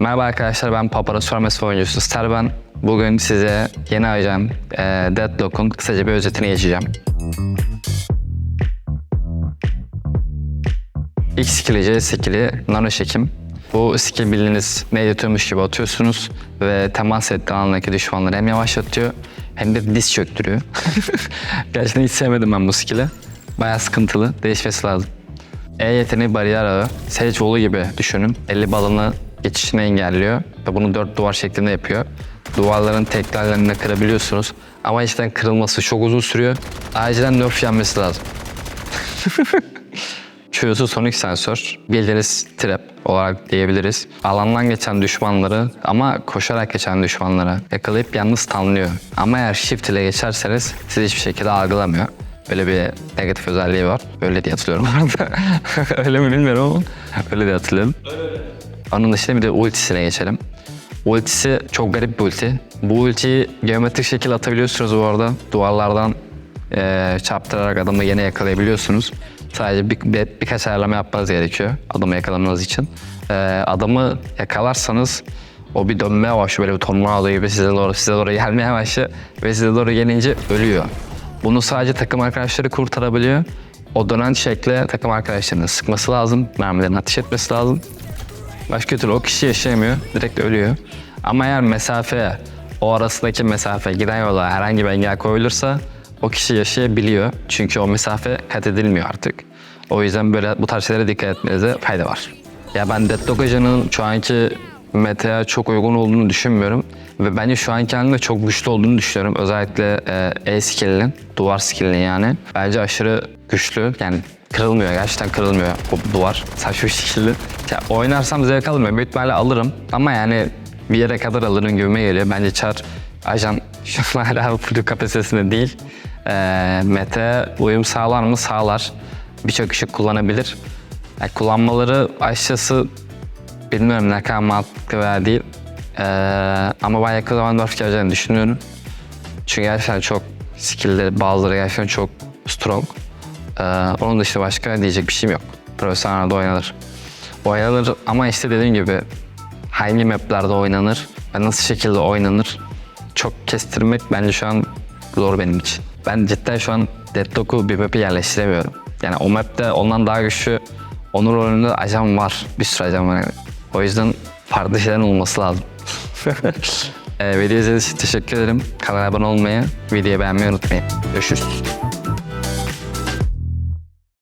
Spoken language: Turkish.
Merhaba arkadaşlar ben Papara Sormes oyuncusu Starban. Bugün size yeni ajan e, Deadlock'un kısaca bir özetini geçeceğim. İlk skill'i C skill'i nano çekim. Bu skill bildiğiniz medyatörmüş gibi atıyorsunuz ve temas ettiği alandaki düşmanları hem yavaşlatıyor hem de diz çöktürüyor. Gerçekten hiç sevmedim ben bu skill'i. Bayağı sıkıntılı, değişmesi lazım. E yeteneği bariyer ağı. Sage gibi düşünün. 50 balını geçişini engelliyor ve bunu dört duvar şeklinde yapıyor. Duvarların tekrarlarını kırabiliyorsunuz. Ama içten kırılması çok uzun sürüyor. Acilen nerf yenmesi lazım. Q'su sonik sensör. Bildiğiniz trap olarak diyebiliriz. Alandan geçen düşmanları ama koşarak geçen düşmanları yakalayıp yalnız tanlıyor. Ama eğer shift ile geçerseniz sizi hiçbir şekilde algılamıyor. Böyle bir negatif özelliği var. Öyle diye hatırlıyorum arada. öyle mi bilmiyorum ama öyle diye hatırlıyorum. Onun dışında bir de ultisine geçelim. Ultisi çok garip bir ulti. Bu ultiyi geometrik şekil atabiliyorsunuz bu arada. Duvarlardan eee çarptırarak adamı yine yakalayabiliyorsunuz. Sadece bir, bir- birkaç ayarlama yapmanız gerekiyor adamı yakalamanız için. Eee, adamı yakalarsanız o bir dönmeye başlıyor böyle bir tornado gibi size doğru size doğru gelmeye başlıyor ve size doğru gelince ölüyor. Bunu sadece takım arkadaşları kurtarabiliyor. O dönen şekle takım arkadaşlarının sıkması lazım, mermilerini ateş etmesi lazım. Başka türlü o kişi yaşayamıyor, direkt ölüyor. Ama eğer mesafeye, o arasındaki mesafe, giden yola herhangi bir engel koyulursa o kişi yaşayabiliyor. Çünkü o mesafe kat edilmiyor artık. O yüzden böyle bu tarz şeylere dikkat etmenize fayda var. Ya ben Deadlock Ajan'ın şu anki meta'ya çok uygun olduğunu düşünmüyorum. Ve bence şu anki halinde çok güçlü olduğunu düşünüyorum. Özellikle e, E skill'inin, duvar skill'inin yani. Bence aşırı güçlü. Yani kırılmıyor, gerçekten kırılmıyor o duvar. Saçma bir şekilde. Ya, oynarsam zevk almıyorum. Büyük alırım. Ama yani bir yere kadar alırım gibime geliyor. Bence Char ajan şu an hala full kapasitesinde değil. Ee, Mete uyum sağlar mı? Sağlar. Birçok kişi kullanabilir. Yani kullanmaları açıkçası bilmiyorum ne kadar mantıklı veya değil. Ee, ama ben yakın zamanda nerf geleceğini düşünüyorum. Çünkü gerçekten çok skill'leri bazıları gerçekten çok strong. Ee, onun dışında başka diyecek bir şeyim yok. Profesyonelde oynanır. Oynanır ama işte dediğim gibi hangi maplerde oynanır ve nasıl şekilde oynanır çok kestirmek bence şu an zor benim için. Ben cidden şu an Deadlock'u bir map'e yerleştiremiyorum. Yani o map'te ondan daha güçlü Onur rolünde ajan var. Bir sürü ajan var yani. O yüzden farklı şeylerin olması lazım. ee, video izlediğiniz için teşekkür ederim. Kanala abone olmayı, videoyu beğenmeyi unutmayın. Görüşürüz.